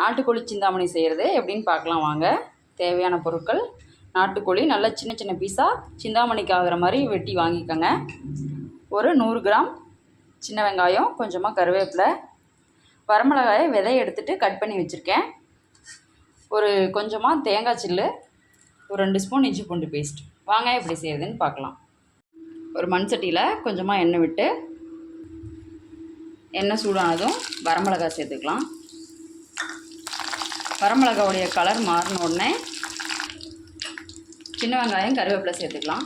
நாட்டுக்கோழி சிந்தாமணி செய்கிறது எப்படின்னு பார்க்கலாம் வாங்க. தேவையான பொருட்கள். நாட்டுக்கோழி நல்லா சின்ன சின்ன பீஸாக சிந்தாமணிக்கு ஆகிற மாதிரி வெட்டி வாங்கிக்கோங்க. ஒரு நூறு கிராம் சின்ன வெங்காயம் கொஞ்சமாக கருவேப்பிலை வரமிளகாயை விதையை எடுத்துகிட்டு கட் பண்ணி வச்சுருக்கேன். ஒரு கொஞ்சமாக தேங்காய் சில்லு ஒரு ரெண்டு ஸ்பூன் இஞ்சி பூண்டு பேஸ்ட் வாங்க எப்படி செய்யுதுன்னு பார்க்கலாம். ஒரு மண் சட்டியில் கொஞ்சமாக எண்ணெய் விட்டு எண்ணெய் சூடானதும் வரமிளகாய் சேர்த்துக்கலாம். வரமிளகாவுடைய கலர் மாறின உடனே சின்ன வெங்காயம் கருவேப்பிலை சேர்த்துக்கலாம்.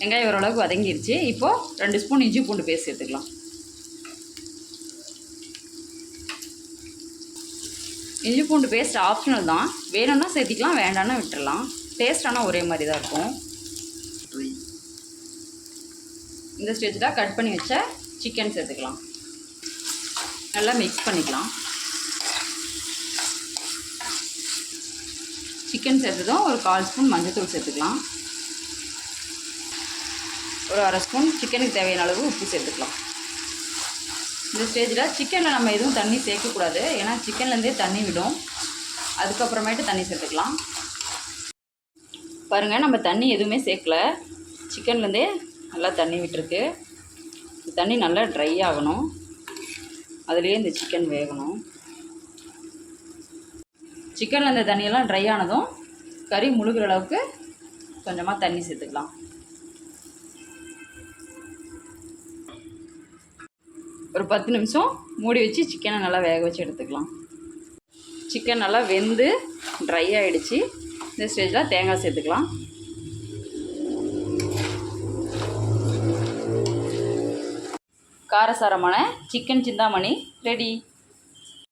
வெங்காயம் ஓரளவுக்கு வதங்கிருச்சு. இப்போது ரெண்டு ஸ்பூன் இஞ்சி பூண்டு பேஸ்ட் சேர்த்துக்கலாம். இஞ்சி பூண்டு பேஸ்ட் ஆப்ஷனல் தான். வேணும்னா சேர்த்திக்கலாம் வேண்டாம்னா விட்டுறலாம். டேஸ்ட் ஆனால் ஒரே மாதிரி தான் இருக்கும். இந்த ஸ்டேஜில் கட் பண்ணி வச்ச சிக்கன் சேர்த்துக்கலாம் நல்லா மிக்ஸ் பண்ணிக்கலாம். சிக்கன் சேர்த்ததும் ஒரு கால் ஸ்பூன் மஞ்சள்தூள் சேர்த்துக்கலாம் ஒரு அரை ஸ்பூன் சிக்கனுக்கு தேவையான அளவு உப்பு சேர்த்துக்கலாம் இந்த ஸ்டேஜில் சிக்கனில் நம்ம எதுவும் தண்ணி சேர்க்கக்கூடாது. ஏன்னா சிக்கன்லேருந்தே தண்ணி விடும். அதுக்கப்புறமேட்டு தண்ணி சேர்த்துக்கலாம். பாருங்கள் நம்ம தண்ணி எதுவுமே சேர்க்கல. சிக்கன்லேருந்தே நல்லா தண்ணி விட்டுருக்கு. இந்த தண்ணி நல்லா ட்ரை ஆகணும். அதுலேயே இந்த சிக்கன் வேகணும். சிக்கனில் இந்த தண்ணியெல்லாம் ட்ரை ஆனதும் கறி முழுகிற அளவுக்கு கொஞ்சமாக தண்ணி சேர்த்துக்கலாம். ஒரு பத்து நிமிஷம் மூடி வச்சு சிக்கனை நல்லா வேக வச்சு எடுத்துக்கலாம். சிக்கன் நல்லா வெந்து ட்ரை ஆகிடுச்சு இந்த ஸ்டேஜில் தேங்காய் சேர்த்துக்கலாம். காரசாரமான சிக்கன் சிந்தாமணி ரெடி